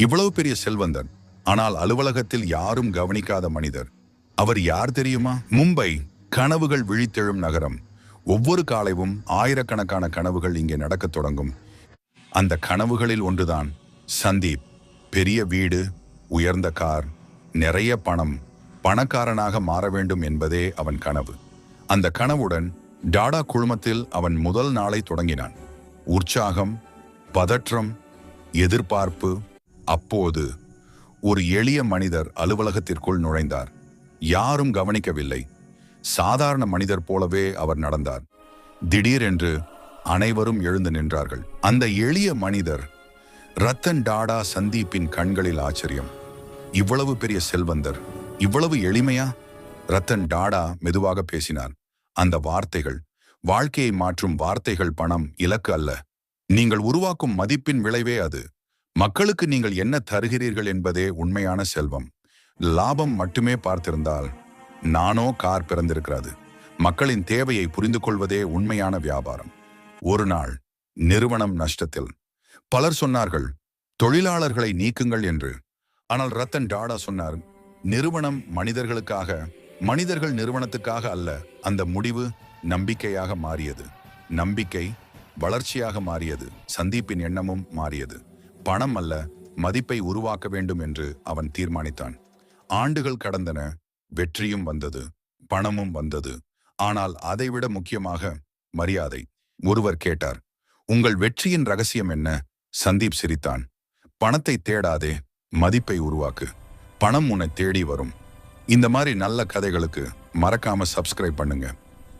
இவ்வளவு பெரிய செல்வந்தன். ஆனால் அலுவலகத்தில் யாரும் கவனிக்காத மனிதர். அவர் யார் தெரியுமா? மும்பை கனவுகள் விழித்தெழும் நகரம். ஒவ்வொரு காலையும் ஆயிரக்கணக்கான கனவுகள் இங்கே நடக்கத் தொடங்கும். அந்த கனவுகளில் ஒன்றுதான் சந்தீப். பெரிய வீடு உயர்ந்த கார் நிறைய பணம். பணக்காரனாக மாற வேண்டும் என்பதே அவன் கனவு. அந்த கனவுடன் டாடா குழுமத்தில் அவன் முதல் நாளை தொடங்கினான். உற்சாகம் பதற்றம் எதிர்பார்ப்பு அப்போது ஒரு எளிய மனிதர் அலுவலகத்திற்குள் நுழைந்தார். யாரும் கவனிக்கவில்லை. சாதாரண மனிதர் போலவே அவர் நடந்தார். திடீரென்று அனைவரும் எழுந்து நின்றார்கள். அந்த எளிய மனிதர் ரத்தன் டாடா சந்தீப்பின் கண்களில் ஆச்சரியம். இவ்வளவு பெரிய செல்வந்தர் இவ்வளவு எளிமையா? ரத்தன் டாடா மெதுவாக பேசினார். அந்த வார்த்தைகள் வாழ்க்கையை மாற்றும் வார்த்தைகள் பணம் இலக்கு அல்ல. நீங்கள் உருவாக்கும் மதிப்பின் விளைவே அது. மக்களுக்கு நீங்கள் என்ன தருகிறீர்கள் என்பதே உண்மையான செல்வம். லாபம் மட்டுமே பார்த்திருந்தால் நானோ கார் பிறந்திருக்கிறது. மக்களின் தேவையை புரிந்து கொள்வதே உண்மையான வியாபாரம். ஒரு நாள் நிறுவனம் நஷ்டத்தில். பலர் சொன்னார்கள் தொழிலாளர்களை நீக்குங்கள் என்று. ஆனால் ரத்தன் டாடா சொன்னார் நிறுவனம் மனிதர்களுக்காக மனிதர்கள் நிறுவனத்துக்காக அல்ல அந்த முடிவு நம்பிக்கையாக மாறியது. நம்பிக்கை வளர்ச்சியாக மாறியது. சந்தீப்பின் எண்ணமும் மாறியது. பணம் அல்ல மதிப்பை உருவாக்க வேண்டும் என்று அவன் தீர்மானித்தான். ஆண்டுகள் கடந்தன வெற்றியும் வந்தது பணமும் வந்தது. ஆனால் அதைவிட முக்கியமாக மரியாதை. ஒருவர் கேட்டார் உங்கள் வெற்றியின் ரகசியம் என்ன? சந்தீப் சிரித்தான் பணத்தை தேடாதே மதிப்பை உருவாக்கு. பணம் உன்னை தேடி வரும். இந்த மாதிரி நல்ல கதைகளுக்கு மறக்காம சப்ஸ்கிரைப் பண்ணுங்க.